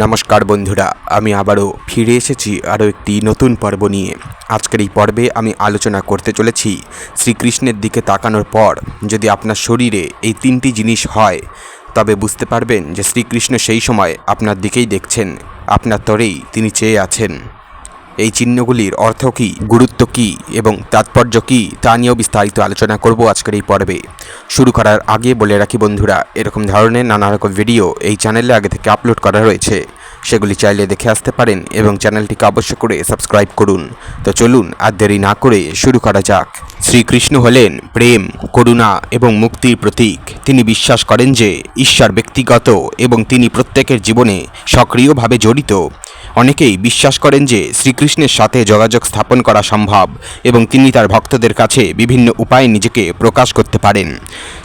নমস্কার বন্ধুরা, আমি আবারও ফিরে এসেছি আরও একটি নতুন পর্ব নিয়ে। আজকের এই পর্বে আমি আলোচনা করতে চলেছি শ্রীকৃষ্ণের দিকে তাকানোর পর। যদি আপনার শরীরে এই তিনটি জিনিস হয়, তবে বুঝতে পারবেন যে শ্রীকৃষ্ণ সেই সময় আপনার দিকেই দেখছেন, আপনার তরেই তিনি চেয়ে আছেন। এই চিহ্নগুলির অর্থ কী, গুরুত্ব কী এবং তাৎপর্য কী তা নিয়েও বিস্তারিত আলোচনা করব আজকের এই পর্বে। শুরু করার আগে বলে রাখি বন্ধুরা, এরকম ধরনের নানা রকম ভিডিও এই চ্যানেলে আগে থেকে আপলোড করা রয়েছে। সেগুলি চাইলে দেখে আসতে পারেন এবং চ্যানেলটিকে অবশ্য করে সাবস্ক্রাইব করুন। তো চলুন আর দেরি না করে শুরু করা যাক। শ্রীকৃষ্ণ হলেন প্রেম, করুণা এবং মুক্তির প্রতীক। তিনি বিশ্বাস করেন যে ঈশ্বর ব্যক্তিগত এবং তিনি প্রত্যেকের জীবনে সক্রিয়ভাবে জড়িত। অনেকেই বিশ্বাস করেন যে শ্রীকৃষ্ণের সাথে যোগাযোগ স্থাপন করা সম্ভব এবং তিনি তার ভক্তদের কাছে বিভিন্ন উপায়ে নিজেকে প্রকাশ করতে পারেন।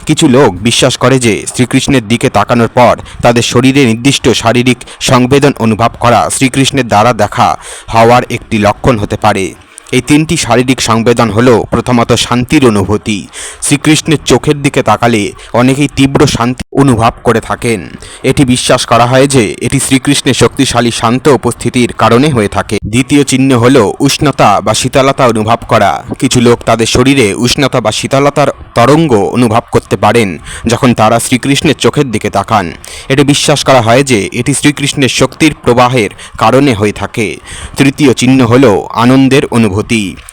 কিছু লোক বিশ্বাস করে যে শ্রীকৃষ্ণের দিকে তাকানোর পর তাদের শরীরে নির্দিষ্ট শারীরিক সংবেদন অনুভব করা শ্রীকৃষ্ণের দ্বারা দেখা হওয়ার একটি লক্ষণ হতে পারে। এই তিনটি শারীরিক সংবেদন হলো প্রথমত শান্তির অনুভূতি। শ্রীকৃষ্ণের চোখের দিকে তাকালে অনেকেই তীব্র শান্তি অনুভব করে থাকেন। এটি বিশ্বাস করা হয় যে এটি শ্রীকৃষ্ণের শক্তিশালী শান্ত উপস্থিতির কারণে হয়ে থাকে। দ্বিতীয় চিহ্ন হল উষ্ণতা বা শীতলতা অনুভব করা। কিছু লোক তাদের শরীরে উষ্ণতা বা শীতলতার তরঙ্গ অনুভব করতে পারেন যখন তারা শ্রীকৃষ্ণের চোখের দিকে তাকান। এটি বিশ্বাস করা হয় যে এটি শ্রীকৃষ্ণের শক্তির প্রবাহের কারণে হয়ে থাকে। তৃতীয় চিহ্ন হল আনন্দের অনুভূতি।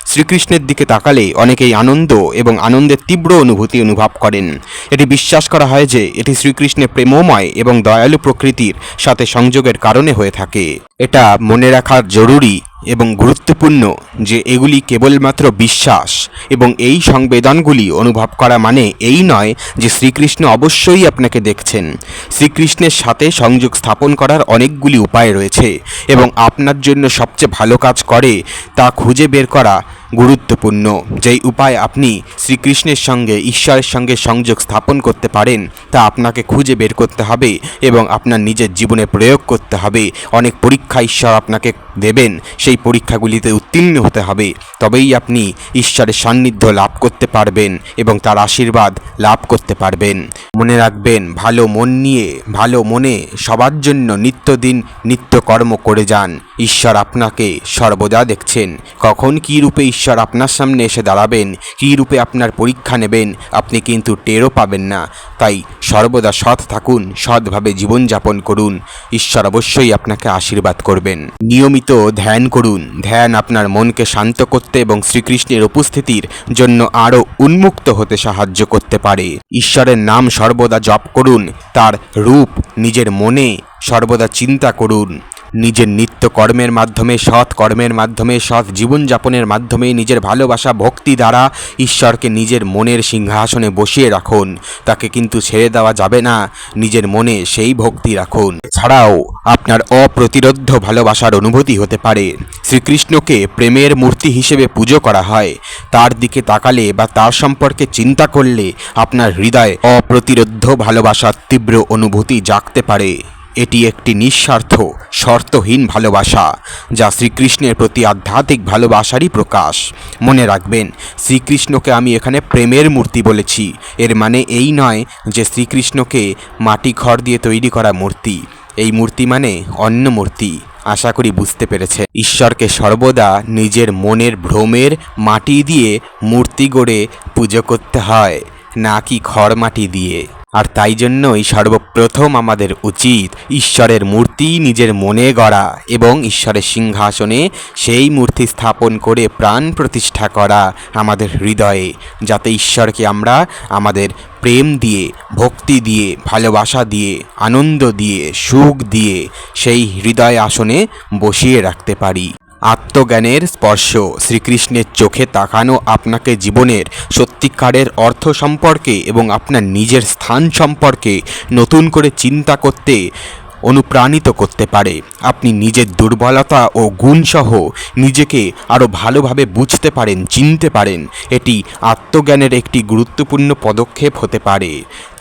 শ্রীকৃষ্ণের দিকে তাকালে অনেকেই আনন্দ এবং আনন্দের তীব্র অনুভূতি অনুভব করেন। এটি বিশ্বাস করা হয় যে এটি শ্রীকৃষ্ণের প্রেমময় এবং দয়ালু প্রকৃতির সাথে সংযোগের কারণে হয়ে থাকে। এটা মনে রাখা জরুরি এবং গুরুত্বপূর্ণ যে এগুলি কেবলমাত্র বিশ্বাস এবং এই সংবেদনগুলি অনুভব করা মানে এই নয় যে শ্রীকৃষ্ণ অবশ্যই আপনাকে দেখছেন। শ্রীকৃষ্ণের সাথে সংযোগ স্থাপন করার অনেকগুলি উপায় রয়েছে এবং আপনার জন্য সবচেয়ে ভালো কাজ করে তা খুঁজে বের করা গুরুত্বপূর্ণ। যেই উপায় আপনি শ্রীকৃষ্ণের সঙ্গে, ঈশ্বরের সঙ্গে সংযোগ স্থাপন করতে পারেন, তা আপনাকে খুঁজে বের করতে হবে এবং আপনার নিজের জীবনে প্রয়োগ করতে হবে। অনেক পরীক্ষা ঈশ্বর আপনাকে দেবেন, সেই পরীক্ষাগুলিতে উত্তীর্ণ হতে হবে। তবেই আপনি ঈশ্বরের সান্নিধ্য লাভ করতে পারবেন এবং তার আশীর্বাদ লাভ করতে পারবেন। মনে রাখবেন, ভালো মন নিয়ে, ভালো মনে সবার জন্য নিত্যদিন নিত্যকর্ম করে যান। ঈশ্বর আপনাকে সর্বদা দেখছেন। কখন কী রূপে ঈশ্বর আপনার সামনে এসে দাঁড়াবেন। কী রূপে আপনার পরীক্ষা নেবেন, আপনি কিন্তু টেরও পাবেন না। তাই সর্বদা সৎ থাকুন, সৎভাবে জীবনযাপন করুন। ঈশ্বর অবশ্যই আপনাকে আশীর্বাদ করবেন। নিয়মিত ধ্যান করুন। ধ্যান আপনার মনকে শান্ত করতে এবং শ্রীকৃষ্ণের উপস্থিতির জন্য আরও উন্মুক্ত হতে সাহায্য করতে পারে। ঈশ্বরের নাম সর্বদা জপ করুন। তার রূপ নিজের মনে সর্বদা চিন্তা করুন। নিজের নিত্য কর্মের মাধ্যমে, সৎ কর্মের মাধ্যমে, সৎ জীবনযাপনের মাধ্যমে নিজের ভালোবাসা, ভক্তি দ্বারা ঈশ্বরকে নিজের মনের সিংহাসনে বসিয়ে রাখুন। তাকে কিন্তু ছেড়ে দেওয়া যাবে না। নিজের মনে সেই ভক্তি রাখুন। ছাড়াও আপনার অপ্রতিরোধ্য ভালোবাসার অনুভূতি হতে পারে। শ্রীকৃষ্ণকে প্রেমের মূর্তি হিসেবে পুজো করা হয়। তার দিকে তাকালে বা তার সম্পর্কে চিন্তা করলে আপনার হৃদয়ে অপ্রতিরোধ্য ভালোবাসার তীব্র অনুভূতি জাগতে পারে। এটি একটি নিঃস্বার্থ, শর্তহীন ভালোবাসা, যা শ্রীকৃষ্ণের প্রতি আধ্যাত্মিক ভালোবাসারই প্রকাশ। মনে রাখবেন, শ্রীকৃষ্ণকে আমি এখানে প্রেমের মূর্তি বলেছি। এর মানে এই নয় যে শ্রীকৃষ্ণকে মাটি খড় দিয়ে তৈরি করা মূর্তি। এই মূর্তি মানে অন্য মূর্তি। আশা করি বুঝতে পেরেছে। ঈশ্বরকে সর্বদা নিজের মনের ভ্রমের মাটি দিয়ে মূর্তি গড়ে পুজো করতে হয় নাকি খড় মাটি দিয়ে। আর তাই জন্যই সর্বপ্রথম আমাদের উচিত ঈশ্বরের মূর্তি নিজের মনে গড়া এবং ঈশ্বরের সিংহাসনে সেই মূর্তি স্থাপন করে প্রাণ প্রতিষ্ঠা করা আমাদের হৃদয়ে, যাতে ঈশ্বরকে আমরা আমাদের প্রেম দিয়ে, ভক্তি দিয়ে, ভালোবাসা দিয়ে, আনন্দ দিয়ে, সুখ দিয়ে সেই হৃদয় আসনে বসিয়ে রাখতে পারি। আত্মজ্ঞানের স্পর্শ। শ্রীকৃষ্ণের চোখে তাকানো আপনাকে জীবনের সত্যিকারের অর্থ সম্পর্কে এবং আপনার নিজের স্থান সম্পর্কে নতুন করে চিন্তা করতে অনুপ্রাণিত করতে পারে। আপনি নিজের দুর্বলতা ও গুণসহ নিজেকে আরও ভালোভাবে বুঝতে পারেন, চিনতে পারেন। এটি আত্মজ্ঞানের একটি গুরুত্বপূর্ণ পদক্ষেপ হতে পারে।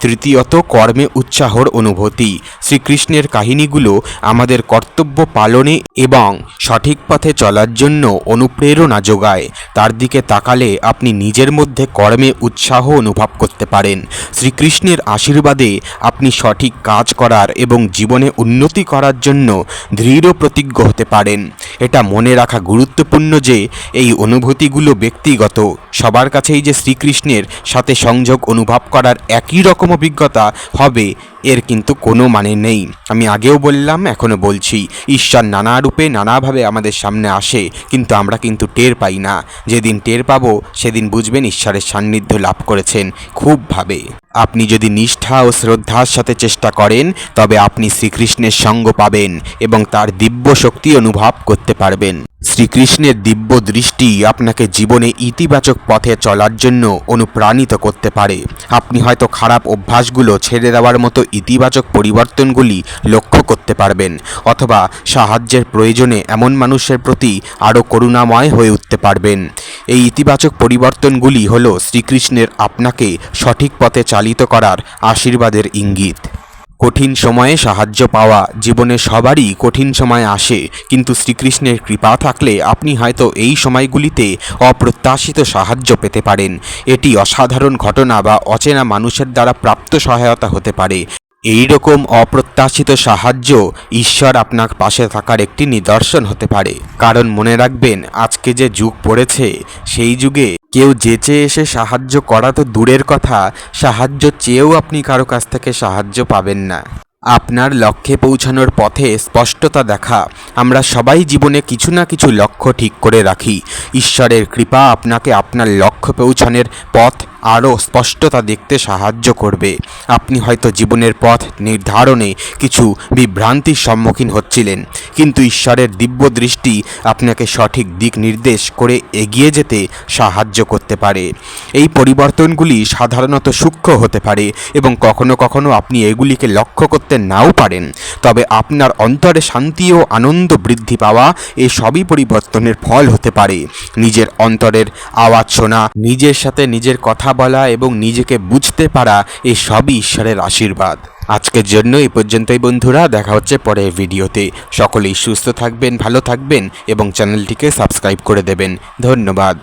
তৃতীয়ত কর্মে উৎসাহর অনুভূতি। শ্রীকৃষ্ণের কাহিনীগুলো আমাদের কর্তব্য পালনে এবং সঠিক পথে চলার জন্য অনুপ্রেরণা যোগায়। তার দিকে তাকালে আপনি নিজের মধ্যে কর্মে উৎসাহ অনুভব করতে পারেন। শ্রীকৃষ্ণের আশীর্বাদে আপনি সঠিক কাজ করার এবং জীবনে উন্নতি করার জন্য দৃঢ় প্রতিজ্ঞ হতে পারেন। এটা মনে রাখা গুরুত্বপূর্ণ যে এই অনুভূতিগুলো ব্যক্তিগত। সবার কাছেই যে শ্রীকৃষ্ণের সাথে সংযোগ অনুভব করার একই রকম অভিজ্ঞতা হবে। এর কিন্তু কোনো মানে নেই। আমি আগেও বললাম, এখনও বলছি, ঈশ্বর নানা রূপে নানাভাবে আমাদের সামনে আসে, কিন্তু আমরা কিন্তু টের পাই না। যেদিন টের পাবো, সেদিন বুঝবেন ঈশ্বরের সান্নিধ্য লাভ করেছেন খুবভাবে। আপনি যদি নিষ্ঠা ও শ্রদ্ধার সাথে চেষ্টা করেন, তবে আপনি শ্রীকৃষ্ণের সঙ্গ পাবেন এবং তার দিব্য শক্তি অনুভব করতে পারবেন। শ্রীকৃষ্ণের দিব্য দৃষ্টি আপনাকে জীবনে ইতিবাচক পথে চলার জন্য অনুপ্রাণিত করতে পারে। আপনি হয়তো খারাপ অভ্যাসগুলো ছেড়ে দেওয়ার মতো ইতিবাচক পরিবর্তনগুলি লক্ষ্য করতে পারবেন, অথবা সাহায্যের প্রয়োজনে এমন মানুষের প্রতি আরও করুণাময় হয়ে উঠতে পারবেন। এই ইতিবাচক পরিবর্তনগুলি হলো শ্রীকৃষ্ণের আপনাকে সঠিক পথে চালিত করার আশীর্বাদের ইঙ্গিত। কঠিন সময়ে সাহায্য পাওয়া জীবনে সবারই কঠিন সময় আসে, কিন্তু শ্রীকৃষ্ণের কৃপা থাকলে আপনি হয়তো এই সময়গুলিতে অপ্রত্যাশিত সাহায্য পেতে পারেন। এটি অসাধারণ ঘটনা বা অচেনা মানুষের দ্বারা প্রাপ্ত সহায়তা হতে পারে। এই রকম অপ্রত্যাশিত সাহায্য ঈশ্বর আপনার পাশে থাকার একটি নিদর্শন হতে পারে। কারণ মনে রাখবেন, আজকে যে যুগ পড়েছে, সেই যুগে কেউ যেচে এসে সাহায্য করা তো দূরের কথা, সাহায্য চেয়েও আপনি কারও কাছ থেকে সাহায্য পাবেন না। আপনার লক্ষ্যে পৌঁছানোর পথে স্পষ্টতা দেখা। আমরা সবাই জীবনে কিছু না কিছু লক্ষ্য ঠিক করে রাখি। ঈশ্বরের কৃপা আপনাকে আপনার লক্ষ্য পৌঁছানোর পথ আরও স্পষ্টতা দেখতে সাহায্য করবে। আপনি হয়তো জীবনের পথ নির্ধারণে কিছু বিভ্রান্তির সম্মুখীন হচ্ছিলেন, কিন্তু ঈশ্বরের দিব্য দৃষ্টি আপনাকে সঠিক দিক নির্দেশ করে এগিয়ে যেতে সাহায্য করতে পারে। এই পরিবর্তনগুলি সাধারণত সূক্ষ্ম হতে পারে এবং কখনো কখনো আপনি এগুলিকে লক্ষ্য করতে নাও পারেন। তবে আপনার অন্তরে শান্তি ও আনন্দ বৃদ্ধি পাওয়া এ সবই পরিবর্তনের ফল হতে পারে। নিজের অন্তরের আওয়াজ শোনা, নিজের সাথে নিজের কথা বলা এবং নিজেকে বুঝতে পারা এ সবই ঈশ্বরের আশীর্বাদ। আজকের জন্য এই পর্যন্তই বন্ধুরা, দেখা হচ্ছে পরের ভিডিওতে। সকলেই সুস্থ থাকবেন, ভালো থাকবেন এবং চ্যানেলটিকে সাবস্ক্রাইব করে দেবেন। ধন্যবাদ।